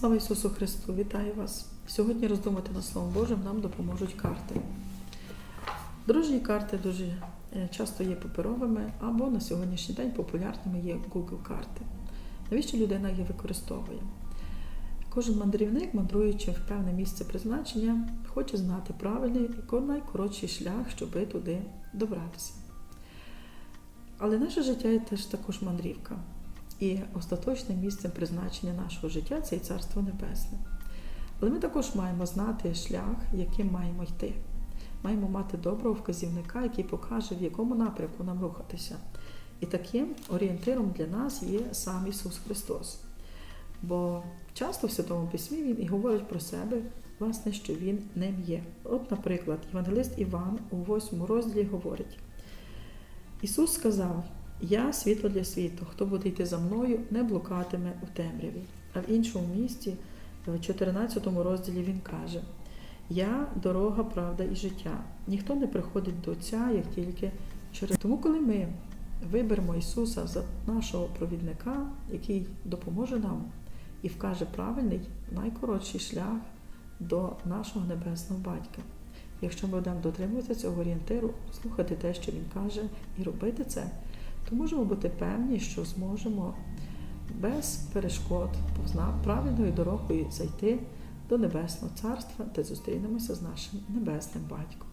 Слава Ісусу Христу! Вітаю вас! Сьогодні роздумати над Словом Божим нам допоможуть карти. Дорожні карти дуже е, часто є паперовими, або на сьогоднішній день популярними є Google карти. Навіщо людина їх використовує? Кожен мандрівник, мандруючи в певне місце призначення, хоче знати правильний і найкоротший шлях, щоб туди добратися. Але наше життя є теж також мандрівка. І остаточним місцем призначення нашого життя це і Царство Небесне. Але ми також маємо знати шлях, яким маємо йти. Маємо мати доброго вказівника, який покаже, в якому напрямку нам рухатися. І таким орієнтиром для нас є сам Ісус Христос. Бо часто в Святому Письмі Він і говорить про себе, власне, що Він ним є. От, наприклад, Євангелист Іван у 8 розділі говорить: Ісус сказав: Я світло для світу, хто буде йти за мною, не блукатиме у темряві. А в іншому місті, в 14 розділі, Він каже: Я дорога, правда і життя. Ніхто не приходить до Отця, як тільки через. Тому, коли ми виберемо Ісуса за нашого провідника, який допоможе нам і вкаже правильний, найкоротший шлях до нашого небесного батька. Якщо ми будемо дотримуватися цього орієнтиру, слухати те, що він каже, і робити це, то можемо бути певні, що зможемо без перешкод правильною дорогою зайти до Небесного Царства, де зустрінемося з нашим небесним батьком.